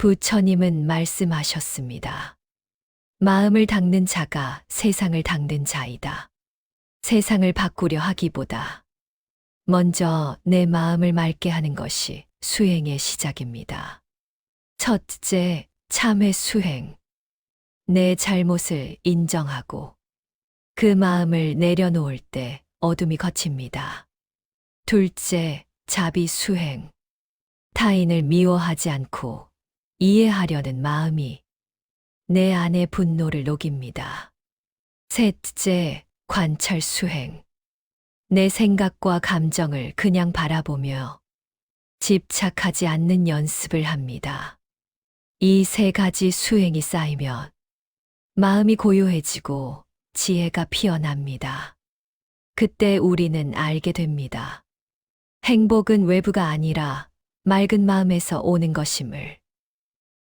부처님은 말씀하셨습니다. 마음을 닦는 자가 세상을 닦는 자이다. 세상을 바꾸려 하기보다 먼저 내 마음을 맑게 하는 것이 수행의 시작입니다. 첫째, 참회 수행. 내 잘못을 인정하고 그 마음을 내려놓을 때 어둠이 거칩니다. 둘째, 자비 수행. 타인을 미워하지 않고 이해하려는 마음이 내 안의 분노를 녹입니다. 셋째, 관찰 수행. 내 생각과 감정을 그냥 바라보며 집착하지 않는 연습을 합니다. 이 세 가지 수행이 쌓이면 마음이 고요해지고 지혜가 피어납니다. 그때 우리는 알게 됩니다. 행복은 외부가 아니라 맑은 마음에서 오는 것임을.